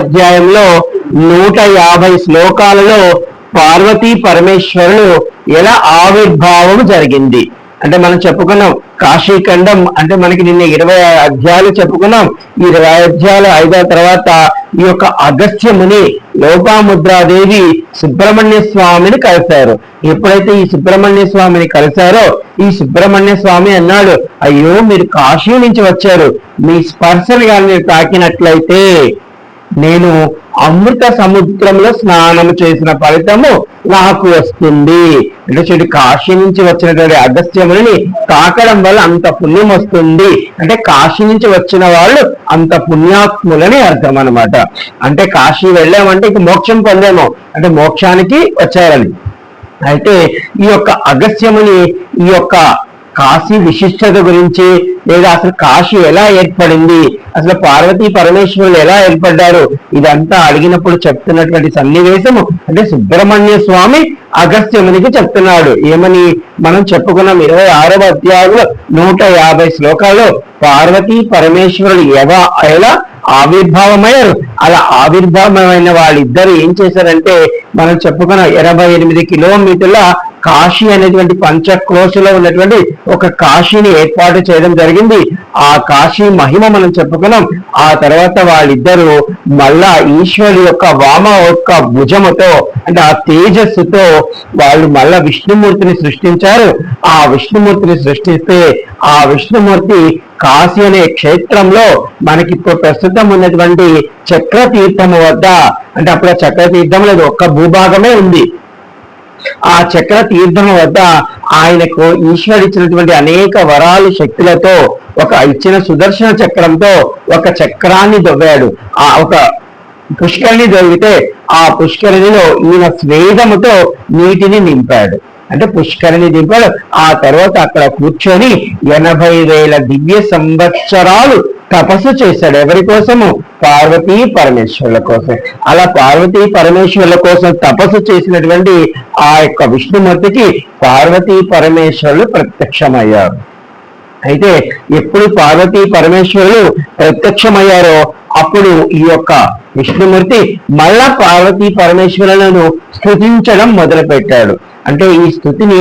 అధ్యాయంలో నూట యాభై శ్లోకాలలో పార్వతీ పరమేశ్వరులు ఎలా ఆవిర్భావం జరిగింది? అంటే మనం చెప్పుకున్నాం కాశీఖండం అంటే మనకి నిన్న ఇరవై అధ్యాయాలు చెప్పుకున్నాం. ఈ ఇరవై అధ్యాయాలు ఐదో తర్వాత ఈ యొక్క అగస్త్యముని లోపాముద్రాదేవి సుబ్రహ్మణ్య స్వామిని కలిశారు. ఎప్పుడైతే ఈ సుబ్రహ్మణ్య స్వామిని కలిశారో ఈ సుబ్రహ్మణ్య స్వామి అన్నాడు అయ్యో మీరు కాశీ నుంచి వచ్చారు. మీ స్పర్శను కానీ మీరు తాకినట్లయితే నేను అమృత సముద్రంలో స్నానం చేసిన ఫలితము నాకు వస్తుంది. అంటే చెడు కాశీ నుంచి వచ్చినటువంటి అగస్త్యముని తాకడం వల్ల అంత పుణ్యం వస్తుంది. అంటే కాశీ నుంచి వచ్చిన వాళ్ళు అంత పుణ్యాత్ములని అర్థం అనమాట అంటే కాశీ వెళ్ళామంటే ఇక మోక్షం పొందాము. అంటే మోక్షానికి వచ్చారని అయితే ఈ యొక్క అగస్త్యముని ఈ యొక్క కాశీ విశిష్టత గురించి లేదా అసలు కాశీ ఎలా ఏర్పడింది అసలు పార్వతీ పరమేశ్వరులు ఎలా ఏర్పడ్డారు ఇదంతా అడిగినప్పుడు చెప్తున్నటువంటి సన్నివేశము అంటే సుబ్రహ్మణ్య స్వామి అగస్త్యమునికి చెప్తున్నాడు. ఏమని? మనం చెప్పుకున్నాం ఇరవై ఆరవ అధ్యాయంలో నూట యాభై శ్లోకాల్లో పార్వతీ పరమేశ్వరులు ఎవ ఎలా ఆవిర్భావమయ్యారు? అలా ఆవిర్భావమైన వాళ్ళిద్దరు ఏం చేశారంటే మనం చెప్పుకున్న ఇరవై ఎనిమిది కిలోమీటర్ల కాశీ అనేటువంటి పంచక్రోశలో ఉన్నటువంటి ఒక కాశీని ఏర్పాటు చేయడం జరిగింది. ఆ కాశీ మహిమ మనం చెప్పుకున్నాం. ఆ తర్వాత వాళ్ళిద్దరూ మళ్ళా ఈశ్వరుడు యొక్క వామ యొక్క భుజముతో అంటే ఆ తేజస్సుతో వాళ్ళు మళ్ళా విష్ణుమూర్తిని సృష్టించారు. ఆ విష్ణుమూర్తిని సృష్టిస్తే ఆ విష్ణుమూర్తి కాశీ అనే క్షేత్రంలో మనకి ఇప్పుడు ప్రస్తుతం ఉన్నటువంటి చక్రతీర్థము వద్ద అంటే అప్పుడు ఆ చక్ర తీర్థం లేదు ఒక్క భూభాగమే ఉంది. ఆ చక్ర తీర్థం వద్ద ఆయనకు ఈశ్వరుడు ఇచ్చినటువంటి అనేక వరాలు శక్తులతో ఒక ఇచ్చిన సుదర్శన చక్రంతో ఒక చక్రాన్ని దొవ్వాడు ఆ ఒక పుష్కరిణి దొరికితే ఆ పుష్కరిణిలో ఈయన స్వేదముతో నీటిని నింపాడు. అంటే పుష్కరిణి దింపాడు ఆ తర్వాత అక్కడ కూర్చొని ఎనభై వేల దివ్య సంవత్సరాలు తపస్సు చేశాడు. ఎవరి కోసము? పార్వతీ పరమేశ్వరుల కోసం. అలా పార్వతీ పరమేశ్వరుల కోసం తపస్సు చేసినటువంటి ఆ యొక్క విష్ణుమూర్తికి పార్వతీ పరమేశ్వరులు ప్రత్యక్షమయ్యారు. అయితే ఎప్పుడు పార్వతీ పరమేశ్వరులు ప్రత్యక్షమయ్యారో అప్పుడు ఈ యొక్క విష్ణుమూర్తి మళ్ళా పార్వతీ పరమేశ్వరులను స్థుతించడం మొదలుపెట్టాడు. అంటే ఈ స్థుతిని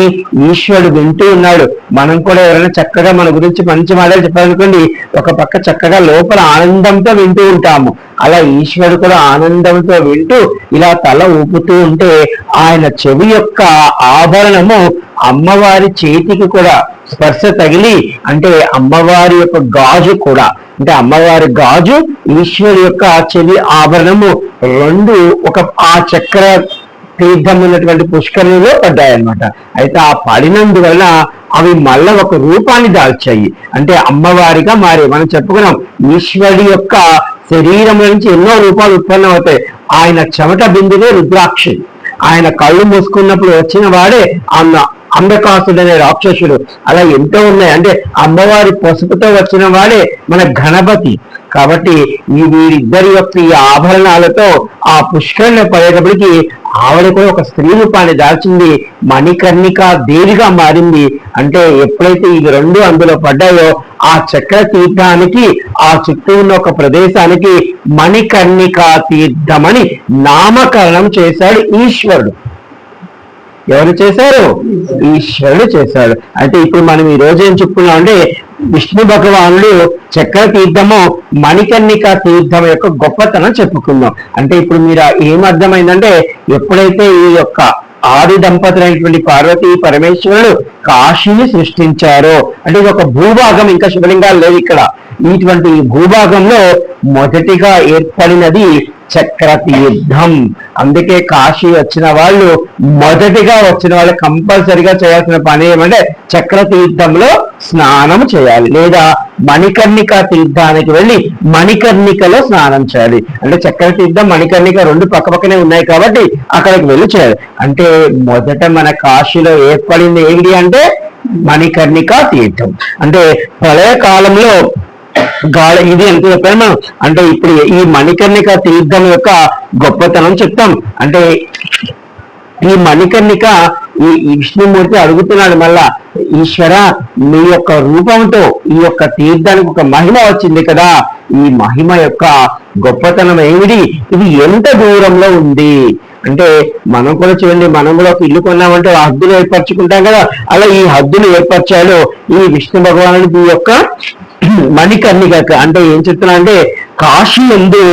ఈశ్వరుడు వింటూ ఉన్నాడు. మనం కూడా ఎవరైనా చక్కగా మన గురించి మంచి మాటలు చెప్పాలనుకోండి ఒక పక్క చక్కగా లోపల ఆనందంతో వింటూ ఉంటాము. అలా ఈశ్వరుడు కూడా ఆనందంతో వింటూ ఇలా తల ఊపుతూ ఉంటే ఆయన చెవి యొక్క ఆభరణము అమ్మవారి చేతికి కూడా స్పర్శ తగిలి అంటే అమ్మవారి యొక్క గాజు కూడా అంటే అమ్మవారి గాజు ఈశ్వరు యొక్క చెవి ఆభరణము రెండు ఒక ఆ చక్ర తీర్థం ఉన్నటువంటి పుష్కరిణిలో పడ్డాయన్నమాట. అయితే ఆ పడినందువలన అవి మళ్ళా ఒక రూపాన్ని దాల్చాయి. అంటే అమ్మవారిగా మారి మనం చెప్పుకున్నాం ఈశ్వరుడి యొక్క శరీరం నుంచి ఎన్నో రూపాలు ఉత్పన్నం అవుతాయి. ఆయన చెమట బిందునే రుద్రాక్షి. ఆయన కళ్ళు మూసుకున్నప్పుడు వచ్చిన వాడే అన్న అంబకాసుడు అనే రాక్షసుడు. అలా ఎంతో ఉన్నాయి. అంటే అమ్మవారి పసుపుతో వచ్చిన వాడే మన గణపతి. కాబట్టి ఈ వీరిద్దరి యొక్క ఈ ఆభరణాలతో ఆ పుష్కరణ పడేటప్పటికి ఆవిడ కూడా ఒక స్త్రీ రూపాన్ని దాల్చింది. మణికర్ణిక దేవిగా మారింది. అంటే ఎప్పుడైతే ఇవి రెండు అందులో పడ్డాయో ఆ చక్ర తీర్థానికి ఆ చుట్టూ ఉన్న ఒక ప్రదేశానికి మణికర్ణిక తీర్థమని నామకరణం చేశాడు ఈశ్వరుడు. ఎవరు చేశారు? ఈశ్వరుడు చేశాడు. అంటే ఇప్పుడు మనం ఈ రోజు ఏం చెప్పుకున్నాం అంటే విష్ణు భగవానుడు చక్ర తీర్థము మణికర్ణిక తీర్థం యొక్క గొప్పతనం చెప్పుకుందాం. అంటే ఇప్పుడు మీరు ఏం అర్థమైందంటే ఎప్పుడైతే ఈ యొక్క ఆది దంపతులైనటువంటి పార్వతీ పరమేశ్వరుడు కాశీని సృష్టించారో అంటే ఇది ఒక భూభాగం ఇంకా శివలింగాలు లేవు ఇక్కడ. ఇటువంటి భూభాగంలో మొదటిగా ఏర్పడినది చక్ర తీర్థం అందుకే కాశీ వచ్చిన వాళ్ళు మొదటిగా వచ్చిన వాళ్ళు కంపల్సరిగా చేయాల్సిన పని ఏమంటే చక్ర తీర్థంలో స్నానం చేయాలి. లేదా మణికర్ణిక తీర్థానికి వెళ్ళి మణికర్ణికలో స్నానం చేయాలి. అంటే చక్ర తీర్థం మణికర్ణిక రెండు పక్కపక్కనే ఉన్నాయి కాబట్టి అక్కడికి వెళ్ళి చేయాలి. అంటే మొదట మన కాశీలో ఏర్పడింది ఏమిటి అంటే మణికర్ణిక తీర్థం. అంటే ప్రళయ కాలంలో గాలి ఇది ఎంత చెప్పాను మనం అంటే ఇప్పుడు ఈ మణికర్ణిక తీర్థం యొక్క గొప్పతనం చెప్తాం. అంటే ఈ మణికర్ణిక ఈ విష్ణుమూర్తి అడుగుతున్నాడు మళ్ళా ఈశ్వర మీ యొక్క రూపంతో ఈ యొక్క తీర్థానికి ఒక మహిమ వచ్చింది కదా. ఈ మహిమ యొక్క గొప్పతనం ఏమిటి? ఇది ఎంత దూరంలో ఉంది? అంటే మనం కూడా చూడండి మనం కూడా ఒక ఇల్లు కొన్నామంటే ఆ హద్దులు ఏర్పరచుకుంటాం కదా. అలా ఈ హద్దులు ఏర్పరచాలో ఈ విష్ణు భగవానుడి. యొక్క మణికర్ణిక అంటే ఏం చెప్తున్నా అంటే కాశీ ఎందు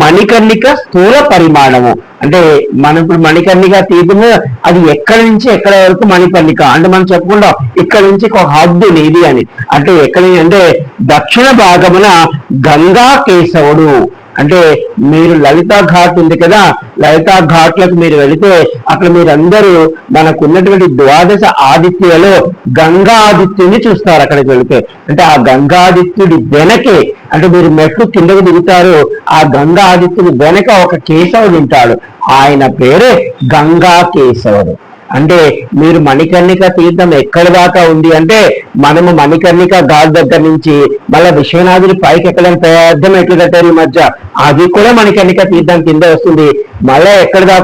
మణికర్ణిక స్థూల పరిమాణము. అంటే మనం ఇప్పుడు మణికర్ణిక తీర్థము అది ఎక్కడి నుంచి ఎక్కడ వరకు మణికర్ణిక? అంటే మనం చెప్పుకుంటాం ఇక్కడ నుంచి ఒక హద్దు నీది అని. అంటే ఎక్కడి అంటే దక్షిణ భాగమున గంగా కేశవుడు అంటే మీరు లలితా ఘాట్ ఉంది కదా లలితా ఘాట్లకు మీరు వెళితే అక్కడ మీరందరూ మనకు ఉన్నటువంటి ద్వాదశ ఆదిత్యలో గంగాదిత్యుని చూస్తారు అక్కడికి వెళితే. అంటే ఆ గంగాదిత్యుడి వెనకే అంటే మీరు మెట్లు కిందకు దిగుతారు ఆ గంగా ఆదిత్యుడి వెనక ఒక కేశవుడు ఉంటాడు. ఆయన పేరే గంగా కేశవుడు. అంటే మీరు మణికర్ణిక తీర్థం ఎక్కడి దాకా ఉంది అంటే మనము మణికర్ణిక ఘాట్ దగ్గర నుంచి మళ్ళీ విశ్వనాథుడి పైకి ఎక్కడం పెద్ద మెట్లు కట్టారు ఈ మధ్య. అది కూడా మణికర్ణిక తీర్థం కింద వస్తుంది. మళ్ళీ ఎక్కడి దాకా